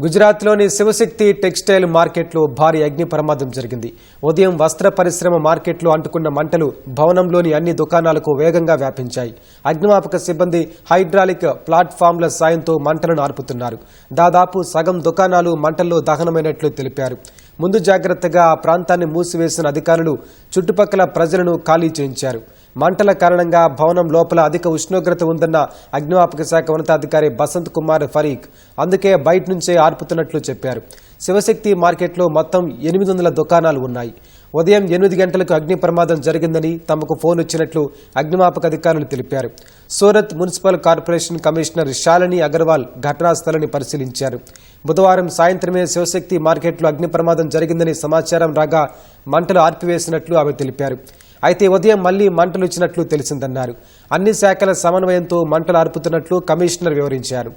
గుజరాత్లోని శివశక్తి టెక్స్టైల్ మార్కెట్లో భారీ అగ్ని ప్రమాదం జరిగింది. ఉదయం వస్త్ర పరిశ్రమ మార్కెట్లో అంటుకున్న మంటలు భవనంలోని అన్ని దుకాణాలకు వేగంగా వ్యాపించాయి. అగ్నిమాపక సిబ్బంది హైడ్రాలిక్ ప్లాట్ఫామ్ల సాయంతో మంటలను ఆర్పుతున్నారు. దాదాపు సగం దుకాణాలు మంటల్లో దహనమైనట్లు తెలిపారు. ముందు జాగ్రత్తగా ఆ ప్రాంతాన్ని మూసివేసిన అధికారులు చుట్టుపక్కల ప్రజలను ఖాళీ చేయించారు. మంటల కారణంగా భవనం లోపల అధిక ఉష్ణోగ్రత ఉందన్న అగ్నిమాపక శాఖ ఉన్నతాధికారి బసంత్ కుమార్ ఫరీక్ అందుకే బయట నుంచే ఆర్పుతున్నట్లు చెప్పారు. శివశక్తి మార్కెట్లో మొత్తం ఎనిమిది వందల దుకాణాలు ఉన్నాయి. ఉదయం ఎనిమిది గంటలకు అగ్ని ప్రమాదం జరిగిందని తమకు ఫోన్ వచ్చినట్లు అగ్నిమాపక అధికారులు తెలిపారు. Surat municipal corporation commissioner Shalini Agarwal ఘటనా స్థలాన్ని పరిశీలించారు. బుధవారం సాయంత్రమే శివశక్తి మార్కెట్లో అగ్ని ప్రమాదం జరిగిందని సమాచారం రాగా మంటలు ఆర్పివేసినట్లు ఆమె తెలిపారు. అయితే ఉదయం మళ్ళీ మంటలు వచ్చినట్లు తెలిసిందన్నారు. అన్ని శాఖల సమన్వయంతో మంటలు అర్పుతున్నట్లు కమిషనర్ వివరించారు.